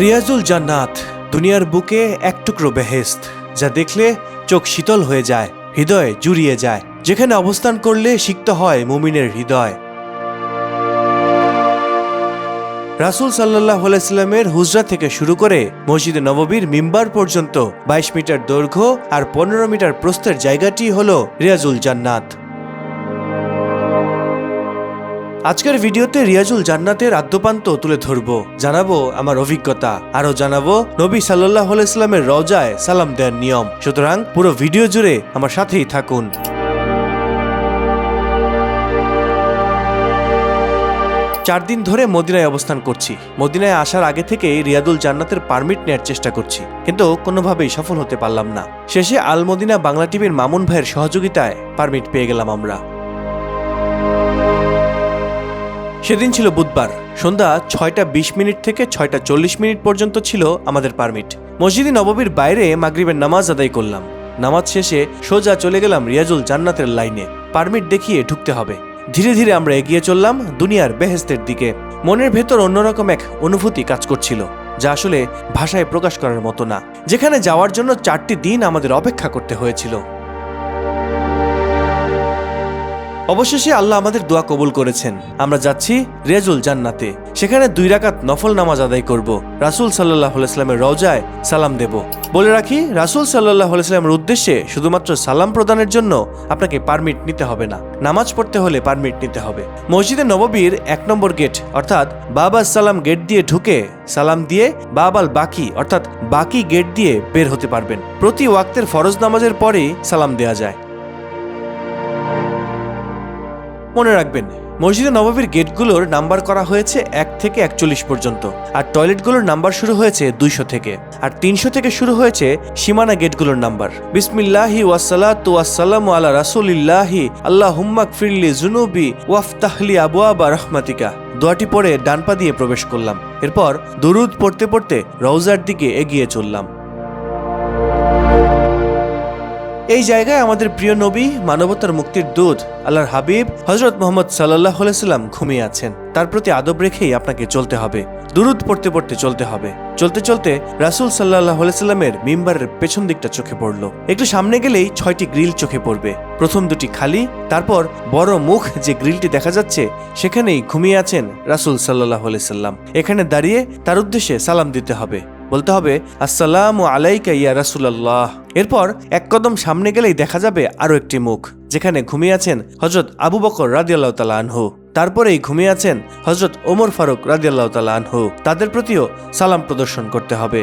রিয়াজুল জান্নাত, দুনিয়ার বুকে এক টুকরো বেহেস্ত যা দেখলে চোখ শীতল হয়ে যায়, হৃদয় জুড়িয়ে যায়, যেখানে অবস্থান করলে সিক্ত হয় মুমিনের হৃদয়। রাসুল সাল্লাহ আলাইস্লামের হুজরা থেকে শুরু করে মসজিদে নববীর মিম্বার পর্যন্ত বাইশ মিটার দৈর্ঘ্য আর পনেরো মিটার প্রস্থের জায়গাটি হল রিয়াজুল জান্নাত। আজকের ভিডিওতে রিয়াজুল জান্নাতের আদ্যপান্ত তুলে ধরবো। জানাব আমার অভিজ্ঞতা। আরও জানাব, নবী সাল্লাহ ইসলামের রওজায় সালাম দেওয়ার নিয়ম। সুতরাং পুরো ভিডিও জুড়ে আমার সাথেই থাকুন। চার দিন ধরে মদিনায় অবস্থান করছি। মদিনায় আসার আগে থেকেই রিয়াদুল জান্নাতের পারমিট নেয়ার চেষ্টা করছি। কিন্তু কোনোভাবেই সফল হতে পারলাম না। শেষে আল মদিনা বাংলা টিভির মামুন ভাইয়ের সহযোগিতায় পারমিট পেয়ে গেলাম আমরা। সেদিন ছিল বুধবার। সন্ধ্যা ছয়টা বিশ মিনিট থেকে ছয়টা চল্লিশ মিনিট পর্যন্ত ছিল আমাদের পারমিট। মসজিদে নববীর বাইরে মাগরিবের নামাজ আদায় করলাম। নামাজ শেষে সোজা চলে গেলাম রিয়াজুল জান্নাতের লাইনে। পারমিট দেখিয়ে ঢুকতে হবে। ধীরে ধীরে আমরা এগিয়ে চললাম দুনিয়ার বেহেস্তের দিকে। মনের ভেতর অন্যরকম এক অনুভূতি কাজ করছিল, যা আসলে ভাষায় প্রকাশ করার মতো না। যেখানে যাওয়ার জন্য চারটি দিন আমাদের অপেক্ষা করতে হয়েছিল। অবশেষে আল্লাহ আমাদের দোয়া কবুল করেছেন। আমরা যাচ্ছি রেজুল জান্নাতে। সেখানে দুই রাকাত নফল নামাজ আদায় করব। রাসুল সাল্লাহ ইসলামের রওজায় সালাম দেব। বলে রাখি, রাসুল সাল্লাহ ইসলামের উদ্দেশ্যে শুধুমাত্র সালাম প্রদানের জন্য আপনাকে পারমিট নিতে হবে না। নামাজ পড়তে হলে পারমিট নিতে হবে। মসজিদে নববীর এক নম্বর গেট, অর্থাৎ বাবা সালাম গেট দিয়ে ঢুকে সালাম দিয়ে বাবাল বাকি, অর্থাৎ বাকি গেট দিয়ে বের হতে পারবেন। প্রতি ওয়াক্তের ফরজ নামাজের পরেই সালাম দেয়া যায়। মনে রাখবেন, মসজিদে নবাবীর গেটগুলোর নাম্বার করা হয়েছে এক থেকে একচল্লিশ পর্যন্ত, আর টয়লেটগুলোর নাম্বার শুরু হয়েছে দুইশো থেকে, আর তিনশো থেকে শুরু হয়েছে সীমানা গেটগুলোর নাম্বার। বিসমিল্লাহি ওয়াসালাতু ওয়াসালামু আলা রাসূলিল্লাহি আল্লাহ হুম্মাক ফিরলি জুনুবি ওয়াফতাহলি আবু আবা রহমাতিকা। দোয়াটি পরে ডান পা দিয়ে প্রবেশ করলাম, এরপর দুরুদ পড়তে পড়তে রওজার দিকে এগিয়ে চললাম। এই জায়গায় আমাদের প্রিয় নবী, মানবতার মুক্তির দূত, আল্লাহর হাবিব হজরত মোহাম্মদ সাল্লাহ সাল্লাম ঘুমিয়ে আছেন। তার প্রতি আদব রেখেই আপনাকে চলতে হবে। দুরুদ পড়তে পড়তে চলতে হবে। চলতে চলতে রাসুল সাল্লাহ সাল্লামের মিম্বারের পেছন দিকটা চোখে পড়ল। একটু সামনে গেলেই ছয়টি গ্রিল চোখে পড়বে। প্রথম দুটি খালি, তারপর বড় মুখ যে গ্রিলটি দেখা যাচ্ছে, সেখানেই ঘুমিয়ে আছেন রাসুল সাল্লাহ সাল্লাম এখানে দাঁড়িয়ে তার উদ্দেশ্যে সালাম দিতে হবে। বলতে হবে, আসসালাম আলাইকা ইয়া রাসুলাল্লাহ। এরপর এক কদম সামনে গেলেই দেখা যাবে আরও একটি মুখ, যেখানে ঘুমিয়ে আছেন হজরত আবু বকর রাদিয়াল্লাহ তালা আনহু। তারপরেই ঘুমিয়ে আছেন হজরত ওমর ফারুক রাদিয়াল্লাহ তালা আনহু। তাদের প্রতিও সালাম প্রদর্শন করতে হবে।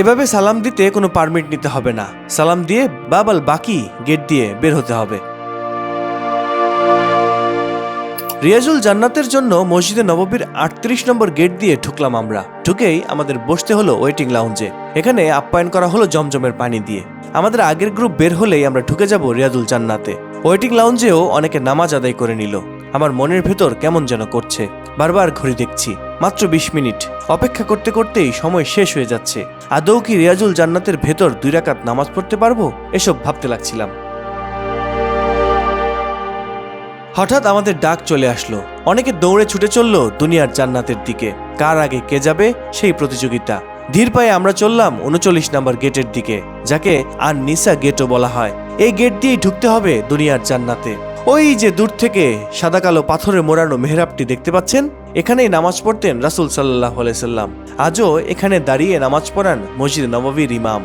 এভাবে সালাম দিতে কোনো পারমিট নিতে হবে না। সালাম দিয়ে বাবাল বাকি গেট দিয়ে বের হতে হবে। রিয়াজুল জান্নাতের জন্য মসজিদে নববীর আটত্রিশ নম্বর গেট দিয়ে ঢুকলাম আমরা। ঢুকেই আমাদের বসতে হলো ওয়েটিং লাউঞ্জে। এখানে আপ্যায়ন করা হলো জমজমের পানি দিয়ে। আমাদের আগের গ্রুপ বের হলেই আমরা ঢুকে যাব রিয়াজুল জান্নাতে। ওয়েটিং লাউঞ্জেও অনেকে নামাজ আদায় করে নিল। আমার মনের ভেতর কেমন যেন করছে। বারবার ঘড়ি দেখছি। মাত্র বিশ মিনিট। অপেক্ষা করতে করতেই সময় শেষ হয়ে যাচ্ছে। আদৌ কি রিয়াজুল জান্নাতের ভেতর দুই রাকাত নামাজ পড়তে পারব? এসব ভাবতে লাগছিলাম। হঠাৎ আমাদের ডাক চলে আসলো। অনেকে দৌড়ে ছুটে চলল দুনিয়ার জান্নাতের দিকে। কার আগে কে যাবে সেই প্রতিযোগিতা। ধীর পায়ে আমরা চললাম উনচল্লিশ নম্বর গেটের দিকে, যাকে আর নিসা গেটও বলা হয়। এই গেট দিয়েই ঢুকতে হবে দুনিয়ার জান্নাতে। ওই যে দূর থেকে সাদা কালো পাথরে মোড়ানো মেহরাবটি দেখতে পাচ্ছেন? এখানেই নামাজ পড়তেন রাসুল সাল্লাহ সাল্লাম। আজও এখানে দাঁড়িয়ে নামাজ পড়ান মসজিদ নববীর ইমাম।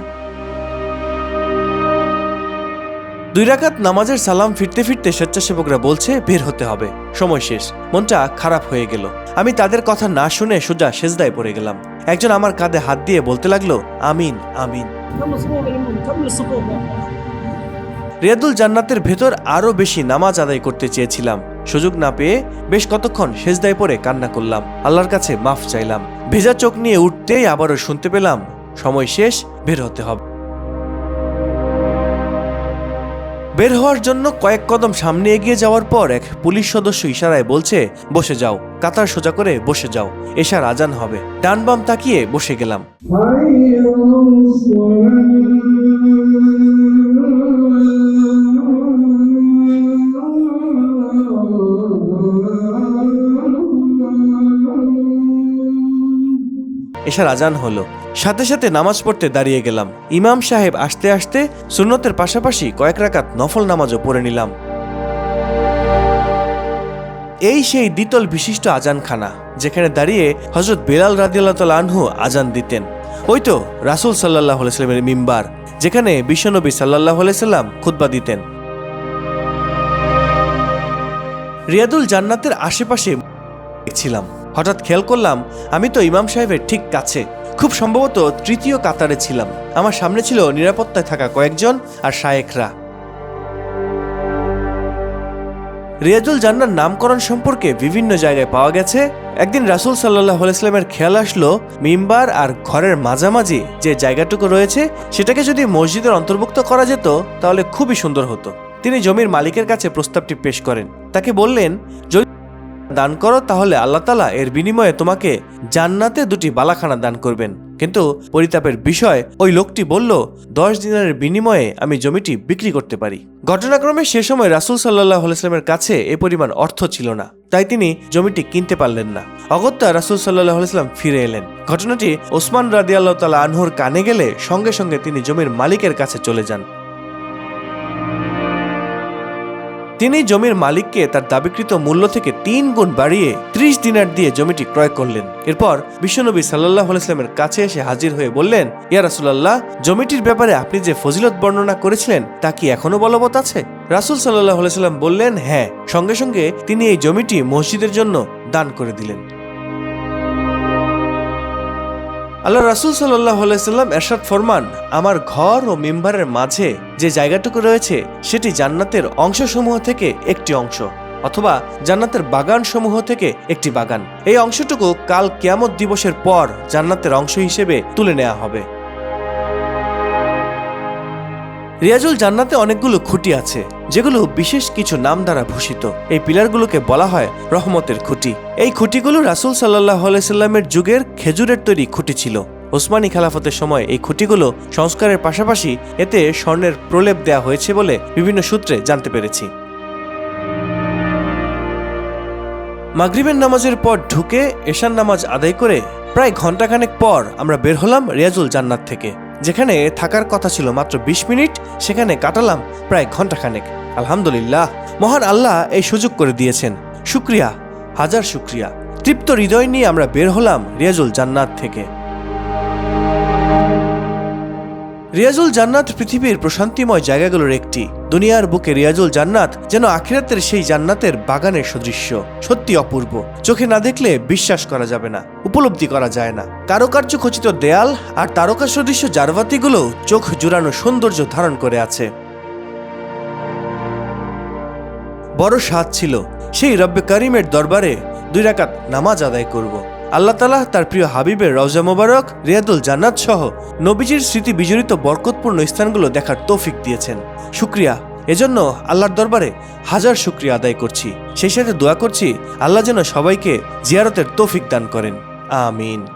দুই রাকাত নামাজের সালাম ফিরতে ফিরতে স্বেচ্ছাসেবকরা বলছে, বের হতে হবে। সময় শেষ। মনটা খারাপ হয়ে গেল। আমি তাদের কথা না শুনে সোজা সেজদায় পড়ে গেলাম। একজন আমার কাঁধে হাত দিয়ে বলতে লাগল, আমিন আমিন। রিয়াদুল জান্নাতের ভেতর আরও বেশি নামাজ আদায় করতে চেয়েছিলাম। সুযোগ না পেয়ে বেশ কতক্ষণ সেজদায় পড়ে কান্না করলাম। আল্লাহর কাছে মাফ চাইলাম। ভেজা চোখ নিয়ে উঠতেই আবারও শুনতে পেলাম, সময় শেষ, বের হতে হবে। বের হওয়ার জন্য কয়েক কদম সামনে এগিয়ে যাওয়ার পর এক পুলিশ সদস্য ইশারায় বলছে, বসে যাও। কাতার সোজা করে, বসে যাও এশার আজান হবে। ডান বাম তাকিয়ে, বসে গেলাম। এশার আজান হলো। সাথে সাথে নামাজ পড়তে দাঁড়িয়ে গেলাম। ইমাম সাহেব আসতে আসতে সুন্নতের পাশাপাশি কয়েক রাকাত নফল নামাজও পড়ে নিলাম। এই সেই দ্বিতল বিশিষ্ট আজানখানা, যেখানে দাঁড়িয়ে হজরত বেলাল রাদিয়াল্লাহ তাআলা আনহু আজান দিতেন। ওই তো রাসুল সাল্লাহ সাল্লামের মিম্বার, যেখানে বিশ্বনবী সাল্লাহ সাল্লাম খুতবা দিতেন। রিয়াদুল জান্নাতের আশেপাশে ছিলাম। হঠাৎ খেয়াল করলাম, আমি তো ইমাম সাহেবের ঠিক কাছে। খুব সম্ভবত তৃতীয় কাতারে ছিলাম। আমার সামনে ছিল নিরাপত্তায় থাকা কয়েকজন আর শায়েকরা রিয়াজুল জান্নার নামকরণ সম্পর্কে বিভিন্ন জায়গায় পাওয়া গেছে। একদিন রাসুল সাল্লাহ আলাইস্লামের খেয়াল আসলো, মিম্বার আর ঘরের মাঝামাঝি যে জায়গাটুকু রয়েছে, সেটাকে যদি মসজিদের অন্তর্ভুক্ত করা যেত, তাহলে খুবই সুন্দর হতো। তিনি জমির মালিকের কাছে প্রস্তাবটি পেশ করেন। তাকে বললেন যদি দান করো, তাহলে আল্লাহ তালা এর বিনিময়ে তোমাকে জান্নাতে দুটি বালাখানা দান করবেন। কিন্তু পরিতাপের বিষয়, ওই লোকটি বলল, দশ দিনের বিনিময়ে আমি জমিটি বিক্রি করতে পারি। ঘটনাক্রমে সে সময় রাসুল সাল্লাহ আলাইস্লামের কাছে এ পরিমাণ অর্থ ছিল না। তাই তিনি জমিটি কিনতে পারলেন না। অগত্যা রাসুল সাল্লাহ আলাইস্লাম ফিরে এলেন। ঘটনাটি ওসমান রাদি আল্লাহ তালা আনহুর কানে গেলে সঙ্গে সঙ্গে তিনি জমির মালিকের কাছে চলে যান। তিনি জমির মালিককে তার দাবিকৃত মূল্য থেকে তিন গুণ বাড়িয়ে ত্রিশ দিনার দিয়ে জমিটি ক্রয় করলেন। এরপর বিশ্বনবী সাল্লাহ ইসলামের কাছে এসে হাজির হয়ে বললেন, ইয়া রাসুলাল্লাহ, জমিটির ব্যাপারে আপনি যে ফজিলত বর্ণনা করেছিলেন, তা কি এখনও বলবৎ আছে? রাসুল সাল্লাহ সাল্লাম বললেন হ্যাঁ। সঙ্গে সঙ্গে তিনি এই জমিটি মসজিদের জন্য দান করে দিলেন। আল্লাহ রাসুল সাল্লাহ সাল্লাম এরশাদ ফরমান, আমার ঘর ও মেম্বারের মাঝে যে জায়গাটুকু রয়েছে, সেটি জান্নাতের অংশসমূহ থেকে একটি অংশ, অথবা জান্নাতের বাগান সমূহ থেকে একটি বাগান। এই অংশটুকু কাল কেয়ামত দিবসের পর জান্নাতের অংশ হিসেবে তুলে নেওয়া হবে। রিয়াজুল জান্নাতে অনেকগুলো খুঁটি আছে, যেগুলো বিশেষ কিছু নাম দ্বারা ভূষিত। এই পিলারগুলোকে বলা হয় রহমতের খুঁটি। এই খুঁটিগুলো রাসুল সাল্লাহ সাল্লামের যুগের খেজুরের তৈরি খুঁটি ছিল। ওসমানী খেলাফতের সময় এই খুঁটিগুলো সংস্কারের পাশাপাশি এতে স্বর্ণের প্রলেপ দেওয়া হয়েছে বলে বিভিন্ন সূত্রে জানতে পেরেছি। মাগরিবের নামাজের পর ঢুকে এশান নামাজ আদায় করে প্রায় ঘন্টাখানেক পর আমরা বের হলাম রিয়াজুল জান্নাত থেকে। যেখানে থাকার কথা ছিল মাত্র বিশ মিনিট, সেখানে কাটালাম প্রায় ঘন্টাখানেক আলহামদুলিল্লাহ, মহান আল্লাহ এই সুযোগ করে দিয়েছেন। শুক্রিয়া, হাজার শুক্রিয়া। তৃপ্ত হৃদয় নিয়ে আমরা বের হলাম রিয়াজুল জান্নাত থেকে। রিয়াজুল জান্নাত পৃথিবীর প্রশান্তিময় জায়গাগুলোর একটি। দুনিয়ার বুকে রিয়াজুল জান্নাত যেন আখিরাতের সেই জান্নাতের বাগানের সদৃশ্য। সত্যি অপূর্ব। চোখে না দেখলে বিশ্বাস করা যাবে না, উপলব্ধি করা যায় না। কারুকার্য খচিত দেয়াল আর তারকা সদৃশ্য জারবাতিগুলো চোখ জুড়ানো সৌন্দর্য ধারণ করে আছে। বড় স্বাদ ছিল। সেই রব্বে করিমের দরবারে দুই রাকাত নামাজ আদায় করব। আল্লাহ তালা তার প্রিয় হাবিবের রওজা মোবারক, রিয়াদুল জান্নাত সহ নবীজির স্মৃতি বিজড়িত বরকতপূর্ণ স্থানগুলো দেখার তৌফিক দিয়েছেন। শুক্রিয়া। এজন্য আল্লাহর দরবারে হাজার শুক্রিয়া আদায় করছি। সেই সাথে দোয়া করছি, আল্লাহ যেন সবাইকে জিয়ারতের তৌফিক দান করেন। আমিন।